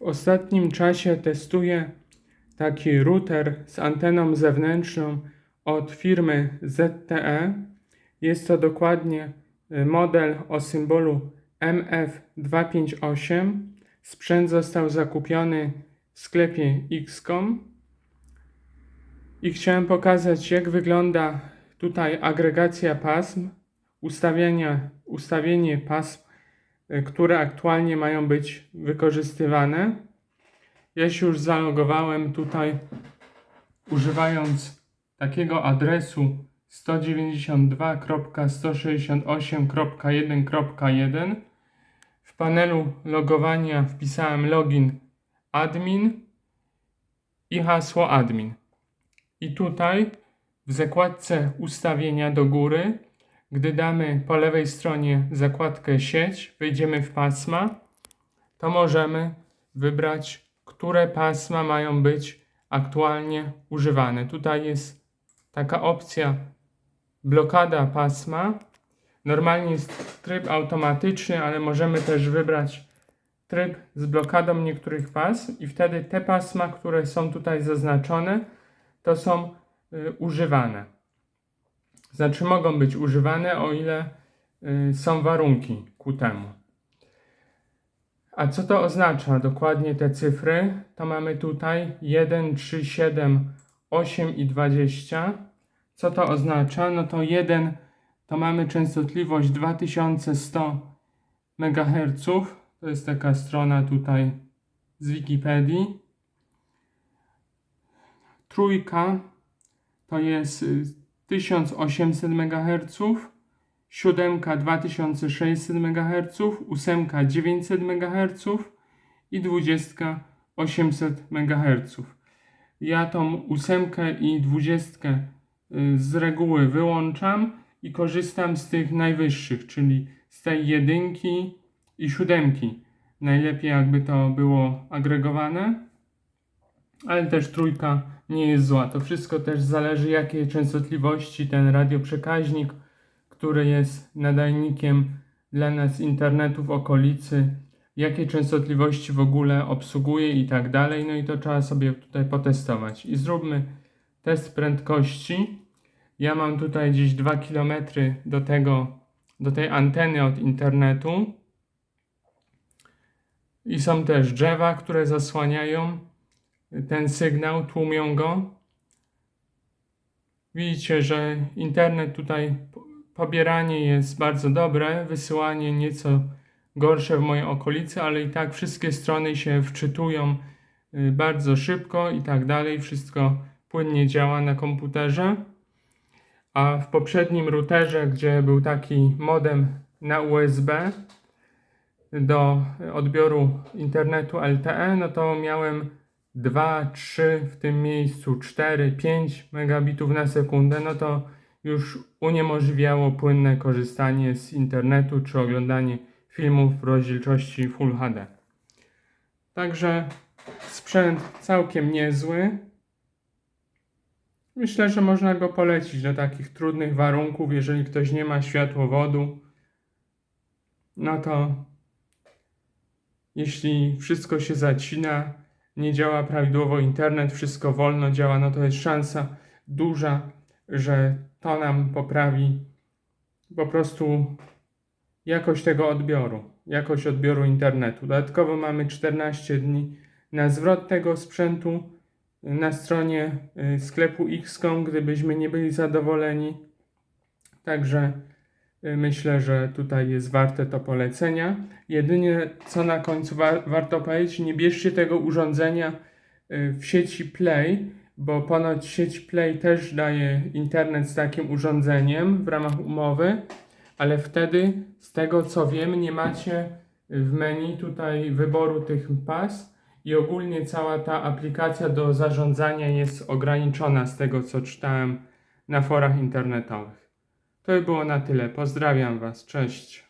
W ostatnim czasie testuję taki router z anteną zewnętrzną od firmy ZTE. Jest to dokładnie y, model o symbolu MF258. Sprzęt został zakupiony w sklepie XCOM. I chciałem pokazać, jak wygląda tutaj agregacja pasm, ustawienie pasm, które aktualnie mają być wykorzystywane. Ja się już zalogowałem tutaj używając takiego adresu 192.168.1.1. W panelu logowania wpisałem login admin i hasło admin. I tutaj w zakładce ustawienia do góry, gdy damy po lewej stronie zakładkę sieć, wejdziemy w pasma, to możemy wybrać, które pasma mają być aktualnie używane. Tutaj jest taka opcja blokada pasma. Normalnie jest tryb automatyczny, ale możemy też wybrać tryb z blokadą niektórych pasm i wtedy te pasma, które są tutaj zaznaczone, to są y, używane. Znaczy mogą być używane, o ile y, są warunki ku temu. A co to oznacza dokładnie te cyfry? To mamy tutaj 1, 3, 7, 8 i 20. Co to oznacza? No to 1 to mamy częstotliwość 2100 MHz. To jest taka strona tutaj z Wikipedii. Trójka to jest y, 1800 MHz, siódemka 2600 MHz, ósemka 900 MHz i dwudziestka 800 MHz. Ja tą ósemkę i dwudziestkę y, z reguły wyłączam i korzystam z tych najwyższych, czyli z tej jedynki i siódemki. Najlepiej jakby to było agregowane, ale też trójka nie jest zła. To wszystko też zależy jakiej częstotliwości ten radioprzekaźnik, który jest nadajnikiem dla nas internetu w okolicy, jakie częstotliwości w ogóle obsługuje i tak dalej. No i to trzeba sobie tutaj potestować. I zróbmy test prędkości. Ja mam tutaj gdzieś 2 km do tego, do tej anteny od internetu. I są też drzewa, które zasłaniają ten sygnał, tłumią go. Widzicie, że internet tutaj, po- pobieranie jest bardzo dobre, wysyłanie nieco gorsze w mojej okolicy, ale i tak wszystkie strony się wczytują y, bardzo szybko i tak dalej. Wszystko płynnie działa na komputerze. A w poprzednim routerze, gdzie był taki modem na USB do odbioru internetu LTE, no to miałem 2, 3, w tym miejscu 4, 5 megabitów na sekundę, no to już uniemożliwiało płynne korzystanie z internetu czy oglądanie filmów w rozdzielczości Full HD. Także sprzęt całkiem niezły. Myślę, że można go polecić do takich trudnych warunków, jeżeli ktoś nie ma światłowodu. No to jeśli wszystko się zacina, nie działa prawidłowo internet, wszystko wolno działa, no to jest szansa duża, że to nam poprawi po prostu jakość tego odbioru, jakość odbioru internetu. Dodatkowo mamy 14 dni na zwrot tego sprzętu na stronie y, sklepu XCOM, gdybyśmy nie byli zadowoleni. Także myślę, że tutaj jest warte to polecenia. Jedynie co na końcu wa- warto powiedzieć, nie bierzcie tego urządzenia y, w sieci Play, bo ponoć sieć Play też daje internet z takim urządzeniem w ramach umowy, ale wtedy, z tego co wiem, nie macie w menu tutaj wyboru tych pas i ogólnie cała ta aplikacja do zarządzania jest ograniczona z tego co czytałem na forach internetowych. To by było na tyle. Pozdrawiam Was. Cześć.